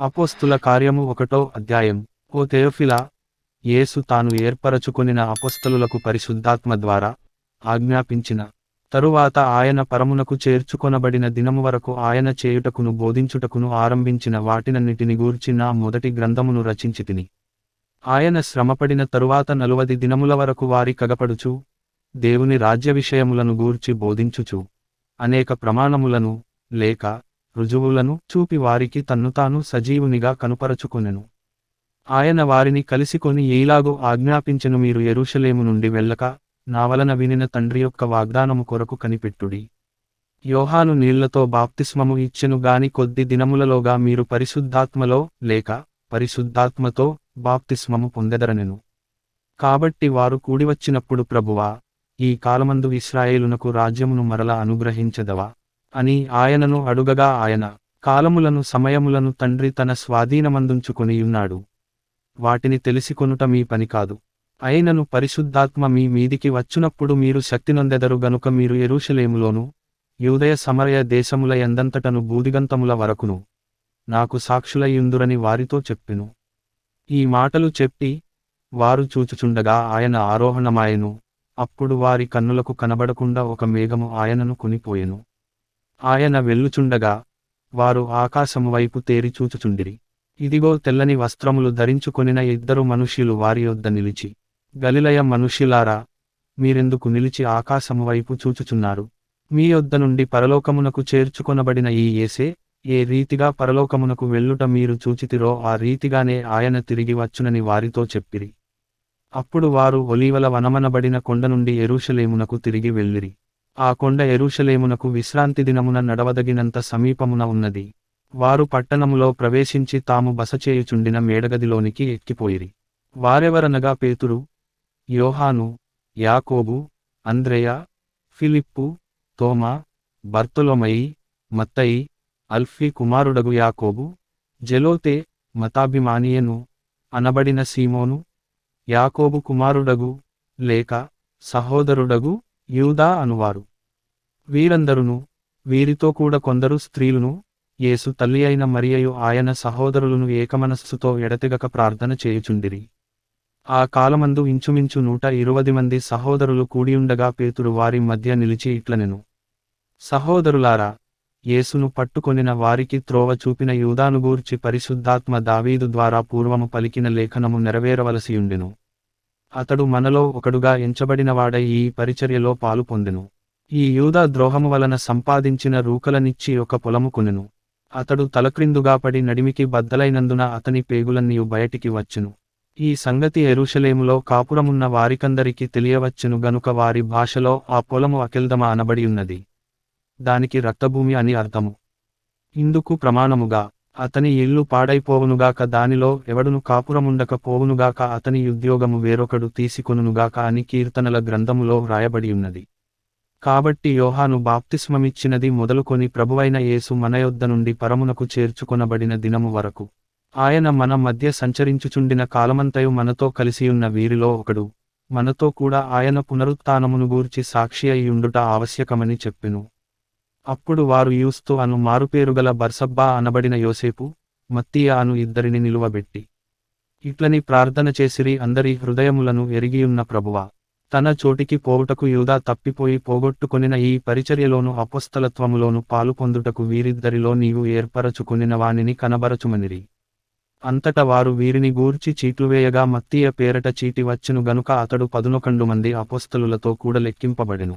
అపోస్తుల కార్యము ఒకటో అధ్యాయం. ఓ తెయోఫిలా యేసు తాను ఏర్పరచుకొనిన అపోస్తలులకు పరిశుద్ధాత్మ ద్వారా ఆజ్ఞాపించిన తరువాత ఆయన పరమునకు చేర్చుకొనబడిన దినము వరకు ఆయన చేయుటకును బోధించుటకును ఆరంభించిన వాటినన్నిటిని గూర్చి నా మొదటి గ్రంథమును రచించి తిని ఆయన శ్రమపడిన తరువాత నలువది దినముల వరకు వారి కగపడుచు దేవుని రాజ్య విషయములను గూర్చి బోధించుచు అనేక ప్రమాణములను లేక రుజువులను చూపి వారికి తన్ను తాను సజీవునిగా కనుపరచుకొనెను. ఆయన వారిని కలిసికొని ఈలాగు ఆజ్ఞాపించెను మీరు ఎరుషలేము నుండి వెళ్ళక నా వలన వినిన తండ్రి యొక్క వాగ్దానము కొరకు కనిపెట్టుడి. యోహాను నీళ్ళతో బాప్తిస్మము ఇచ్చెను గాని కొద్ది దినములలోగా మీరు పరిశుద్ధాత్మలో లేక పరిశుద్ధాత్మతో బాప్తిస్మము పొందెదరనెను. కాబట్టి వారు కూడివచ్చినప్పుడు ప్రభువా ఈ కాలమందు ఇస్రాయేలునకు రాజ్యమును మరల అనుగ్రహించదవా? అని ఆయనను అడుగగా ఆయన కాలములను సమయములను తండ్రి తన స్వాధీనమందుంచుకొనియున్నాడు. వాటిని తెలిసికొనుట మీ పని కాదు. అయినను పరిశుద్ధాత్మ మీ మీదికి వచ్చునప్పుడు మీరు శక్తినొందెదరు గనుక మీరు ఎరుషలేములోను యూదయ సమరయ దేశముల ఎందంతటను బూదిగంతముల వరకును నాకు సాక్షులయ్యుందురని వారితో చెప్పెను. ఈ మాటలు చెప్పి వారు చూచుచుండగా ఆయన ఆరోహణమాయెను. అప్పుడు వారి కన్నులకు కనబడకుండా ఒక మేఘము ఆయనను కొనిపోయెను. ఆయన వెళ్ళుచుండగా వారు ఆకాశము వైపు తేరి చూచుచుండిరి. ఇదిగో తెల్లని వస్త్రములు ధరించుకొనిన ఇద్దరు మనుష్యులు వారి యొద్ద నిలిచి గలిలయ మనుష్యులారా మీరెందుకు నిలిచి ఆకాశము వైపు చూచుచున్నారు? మీ యొద్ద నుండి పరలోకమునకు చేర్చుకొనబడిన ఈ ఏసే ఏ రీతిగా పరలోకమునకు వెళ్ళుట మీరు చూచితిరో ఆ రీతిగానే ఆయన తిరిగి వచ్చునని వారితో చెప్పిరి. అప్పుడు వారు ఒలీవల వనమనబడిన కొండ నుండి ఎరుషలేమునకు తిరిగి వెళ్ళిరి. ఆ కొండ ఎరుషలేమునకు విశ్రాంతి దినమున నడవదగినంత సమీపమున ఉన్నది. వారు పట్టణములో ప్రవేశించి తాము బసచేయుచుండిన మేడగదిలోనికి ఎక్కిపోయిరి. వారెవరనగా పేతురు యోహాను యాకోబు అంద్రేయ ఫిలిప్పు తోమా బర్తొలొమయి మత్తయి అల్ఫీ కుమారుడగు యాకోబు జెలోతే మతాభిమానియను అనబడిన సీమోను యాకోబు కుమారుడగు లేక సహోదరుడగు యూదా అనువారు. వీరందరును వీరితో కూడా కొందరు స్త్రీలును యేసు తల్లి అయిన మరియయు ఆయన సహోదరులను ఏకమనస్సుతో ఎడతెగక ప్రార్థన చేయుచుండిరి. ఆ కాలమందు ఇంచుమించు నూట ఇరువది మంది సహోదరులు కూడియుండగా పేతురు వారి మధ్య నిలిచి ఇట్లనెను. సహోదరులారా యేసును పట్టుకొనిన వారికి త్రోవ చూపిన యూదానుగూర్చి పరిశుద్ధాత్మ దావీదు ద్వారా పూర్వము పలికిన లేఖనము నెరవేరవలసియుండెను. అతడు మనలో ఒకడుగా ఎంచబడినవాడై ఈ పరిచర్యలో పాలు పొందెను. ఈ యూదా ద్రోహము వలన సంపాదించిన రూకలనిచ్చి ఒక పొలము కొనెను. అతడు తలక్రిందుగా పడి నడిమికి బద్దలైనందున అతని పేగులన్నీయు బయటికి వచ్చును. ఈ సంగతి ఎరుషలేములో కాపురమున్న వారికందరికి తెలియవచ్చును గనుక వారి భాషలో ఆ పొలము అకెల్దమ అనబడి ఉన్నది. దానికి రక్తభూమి అని అర్థము. ఇందుకు ప్రమాణముగా అతని ఇల్లు పాడైపోవునుగాక దానిలో ఎవడును కాపురముండక పోవునుగాక అతని ఉద్యోగము వేరొకడు తీసుకొనుగాక అని కీర్తనల గ్రంథములో వ్రాయబడి ఉన్నది. కాబట్టి యోహాను బాప్తిస్మమిచ్చినది మొదలుకొని ప్రభువైన యేసు మనయొద్ద నుండి పరమునకు చేర్చుకొనబడిన దినము వరకు. ఆయన మన మధ్య సంచరించుచుండిన కాలమంతయు మనతో కలిసియున్న వీరిలో ఒకడు. మనతో కూడా ఆయన పునరుత్నమును గూర్చి సాక్షి అయ్యుండుట ఆవశ్యకమని చెప్పెను. అప్పుడు వారు యూస్తు అను మారుపేరుగల బర్సబ్బా అనబడిన యోసేపు మత్తీయ అను ఇద్దరిని నిలువబెట్టి. ఇట్లని ప్రార్థన చేసిరి అందరి హృదయములను ఎరిగియున్న ప్రభువా. తన చోటికి పోవుటకు యూదా తప్పిపోయి పోగొట్టుకొనిన ఈ పరిచర్యలోను అపస్థలత్వములోను పాలు పొందుటకు వీరిద్దరిలో నీవు ఏర్పరచుకునిన వానిని కనబరచుమనిరి. అంతట వారు వీరిని గూర్చి చీట్లు వేయగా మత్తీయ పేరట చీటి వచ్చును గనుక అతడు పదునొకండు మంది అపోస్తలులతో కూడా లెక్కింపబడెను